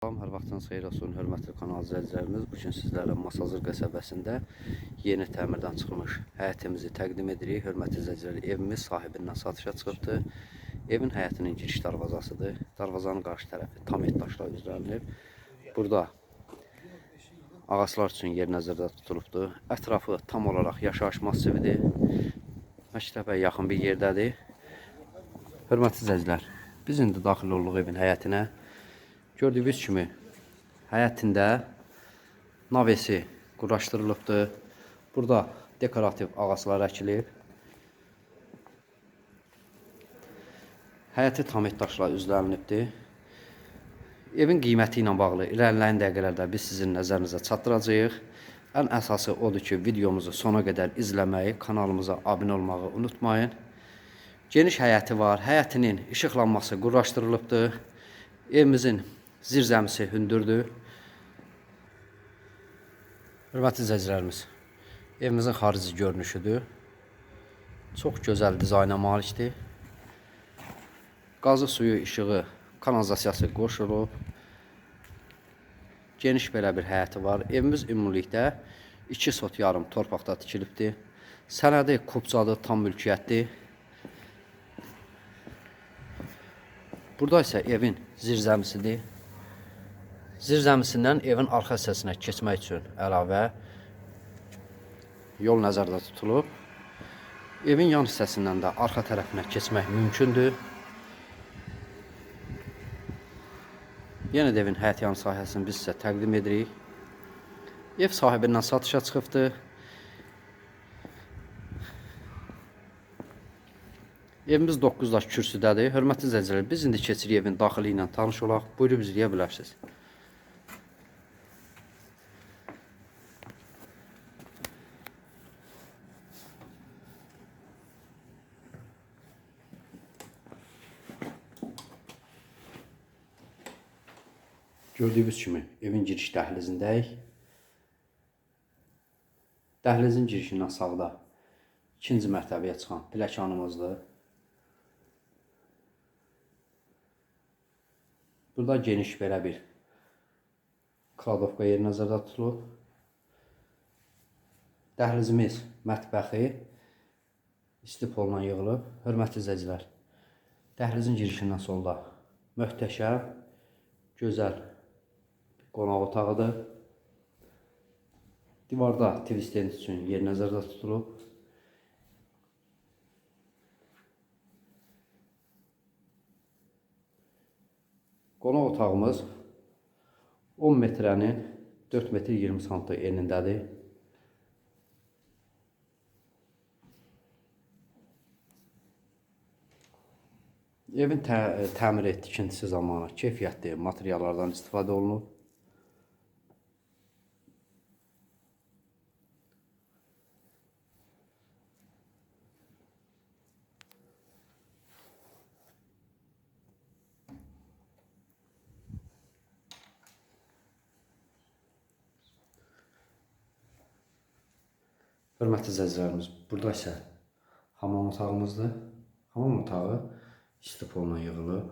Salam, hər vaxtınız xeyir olsun, hörmətli kanal izləyicilərimiz. Bu gün sizlərə Masazır qəsəbəsində yeni təmirdən çıxmış həyətimizi təqdim edirik. Hörmətli izləyicilər, evimiz sahibindən satışa çıxıbdır. Evin həyətinin giriş darvazasıdır. Darvazanın qarşı tərəfi tam etdaşla üzlənilib. Burada ağaclar üçün yer nəzərdə tutulubdur. Ətrafı tam olaraq yaşayış massividir. Məktəbə yaxın bir yerdədir. Hörmətli izləyicilər, biz indi daxil olduq evin həyətinə. Gördüyünüz kimi həyətində navesi quraşdırılıbdır. Burada dekorativ ağaclar əkilib. Həyəti tam daşla üzlənilibdir. Evin qiyməti ilə bağlı irəliləyən dəqiqələrdə biz sizin nəzərinizə çatdıracağıq. Ən əsası odur ki, videomuzu sona qədər izləməyi, kanalımıza abunə olmağı unutmayın. Geniş həyəti var. Həyətinin işıqlanması quraşdırılıbdır. Evimizin zirzəmisi hündürdür. Hörmətli izləyicilərimiz, evimizin xarici görünüşüdür. Çox gözəl dizayna malikdir. Qazı suyu, işığı, kanalizasiyası qoşulub. Geniş belə bir həyəti var. Evimiz ümumilikdə 2 sot yarım torpaqda tikilibdir. Sənədi kubcadır, tam mülkiyyətdir. Burada isə evin zirzəmisidir. Zirzəmisindən evin arxa hissəsinə keçmək üçün əlavə yol nəzərdə tutulub. Evin yan hissəsindən də arxa tərəfinə keçmək mümkündür. Yenə də evin həyət yanı sahəsini biz sizə təqdim edirik. Ev sahibindən satışa çıxıbdır. Evimiz 9 daş kürsüdədir. Hörmətli izləyicilər, biz indi keçirik evin daxili ilə tanış olaq. Buyurub izləyə bilərsiniz. Gördüyünüz kimi evin giriş dəhlizindəyik. Dəhlizin girişindən sağda ikinci mərtəbəyə çıxan pilləkənimizdir. Burada geniş belə bir kladovka yeri nəzərdə tutulub. Dəhlizimiz, mətbəxi isti polla yığılıb. Hörmətli izləyicilər, dəhlizin girişindən solda möhtəşəm, gözəl qonaq otağıdır. Divarda TV stend üçün yer nəzərdə tutulub. Qonaq otağımız 10 metrənin 4 metr 20 sm enindədir. Evin tə təmir et tikintisi zamanı keyfiyyətli materiallardan istifadə olunub. Hörmətli izləyicilərimiz, burada isə hamam otağımızdır. Hamam otağı istipolla yığılıb,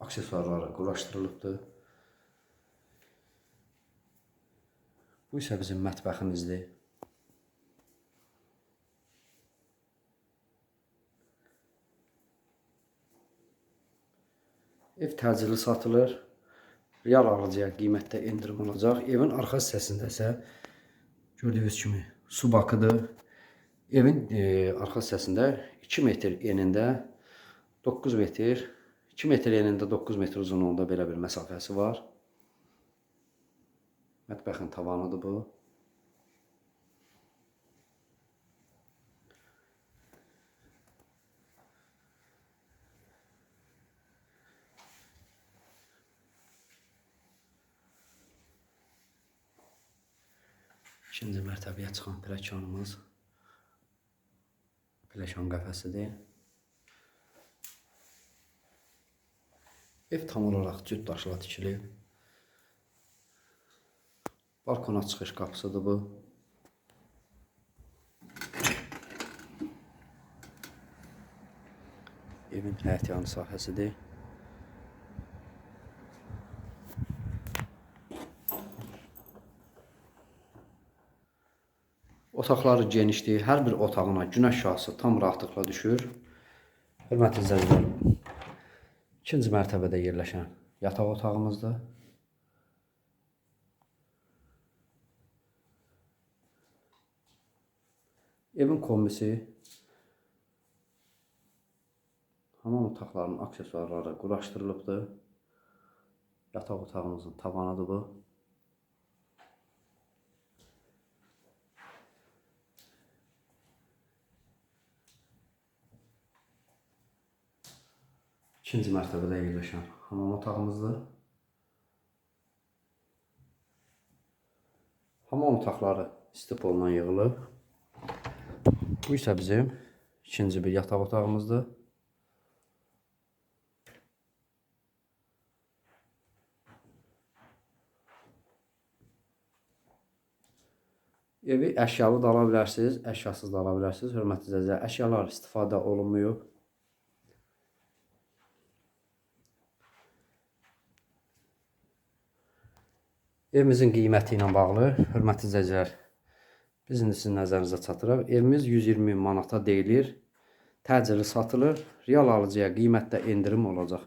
aksesuarları quraşdırılıbdır. Bu isə bizim mətbəximizdir. Ev təcili satılır. Real alıcıya qiymətdə endirim olacaq. Evin arxa hissəsində isə gördüyünüz kimi su bakıdır. Evin e, arxa hissəsində 2 metr enində 9 metr, 2 metr enində 9 metr uzunluğunda belə bir məsafəsi var. Mətbəxin tavanıdır bu. İkinci mərtəbəyə çıxan pilləkənimiz pilləkən qəfəsidir. Ev tam olaraq cüt daşla tikilib. Balkona çıxış qapısıdır bu. Evin həyət yanı sahəsidir. Otaqları genişdir. Hər bir otağına günəş şüası tam rahatlıqla düşür. Hörmətli izləyicilər, ikinci mərtəbədə yerləşən yataq otağımızdır. Evin kombisi hamam otaqlarının aksesuarları quraşdırılıbdır. Yataq otağımızın tavanıdır bu. İkinci mərtəbədə yerləşən hamam otağımızdır. Hamam otaqları stipoldan yığılıb. Bu isə bizim ikinci bir yataq otağımızdır. Evi əşyalı da ala bilərsiniz, əşyasız da ala bilərsiniz. Hörmətli izləyicilər, əşyalar istifadə olunmayıb. Evimizin qiyməti ilə bağlı, hörmətli izləyicilər, biz indi sizin nəzərinizə çatdıraq. Evimiz 120 min manata deyilir. Təcili satılır. Real alıcıya qiymətdə endirim olacaq.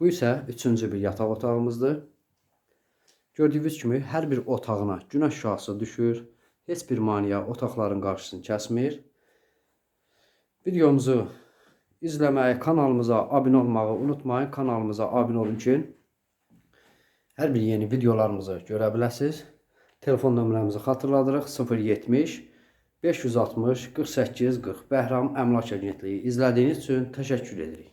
Bu isə üçüncü bir yataq otağımızdır. Gördüyünüz kimi hər bir otağına günəş şüası düşür. Heç bir maneə otaqların qarşısını kəsmir. Videomuzu izləməyi, kanalımıza abunə olmağı unutmayın. Kanalımıza abunə olun ki, hər bir yeni videolarımızı görə biləsiniz. Telefon nömrəmizi xatırladırıq. 070 560 48 40 Bəhram Əmlak Agentliyi. İzlədiyiniz üçün təşəkkür edirik.